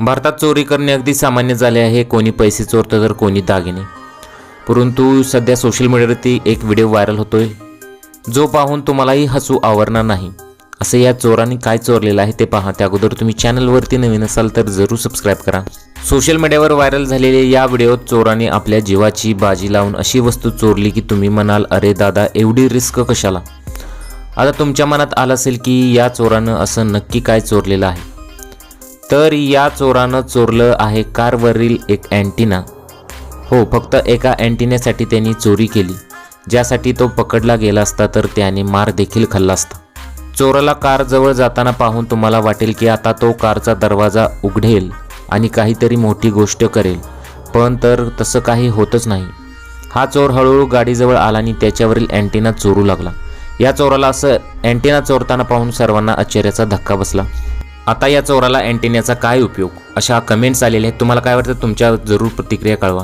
भारतात चोरी करणे अगदी सामान्य झाले आहे. कोणी पैसे चोरतं तर कोणी दागिने. परंतु सध्या सोशल मीडियावरती एक व्हिडिओ व्हायरल होतोय. जो पाहून तुम्हालाही हसू आवरणार नाही. असं या चोरांनी काय चोरलेलं आहे ते पहा. त्या अगोदर तुम्ही चॅनलवरती नवीन असाल तर जरूर सबस्क्राईब करा. सोशल मीडियावर व्हायरल झालेले या व्हिडिओत चोराने आपल्या जीवाची बाजी लावून अशी वस्तू चोरली की तुम्ही म्हणाल अरे दादा एवढी रिस्क कशाला? आता तुमच्या मनात आलं असेल की या चोरानं असं नक्की काय चोरलेलं आहे. तर या चोरानं चोरलं आहे कारवरील एक अँटिना. हो फक्त एका अँटिनेसाठी त्यांनी चोरी केली. ज्यासाठी तो पकडला गेला असता तर त्याने मार देखील खाल्ला असता. चोराला कारजवळ जाताना पाहून तुम्हाला वाटेल की आता तो कारचा दरवाजा उघडेल आणि काहीतरी मोठी गोष्ट करेल. पण तर तसं काही होतच नाही. हा चोर हळूहळू गाडीजवळ आला आणि त्याच्यावरील अँटिना चोरू लागला. या चोराला असं अँटिना चोरताना पाहून सर्वांना आश्चर्याचा धक्का बसला. आता या चोराला अँटिन्याचा काय उपयोग? अशा कमेंट्स आलेल्या आहेत. तुम्हाला काय वाटतं? तुमच्या जरूर प्रतिक्रिया कळवा.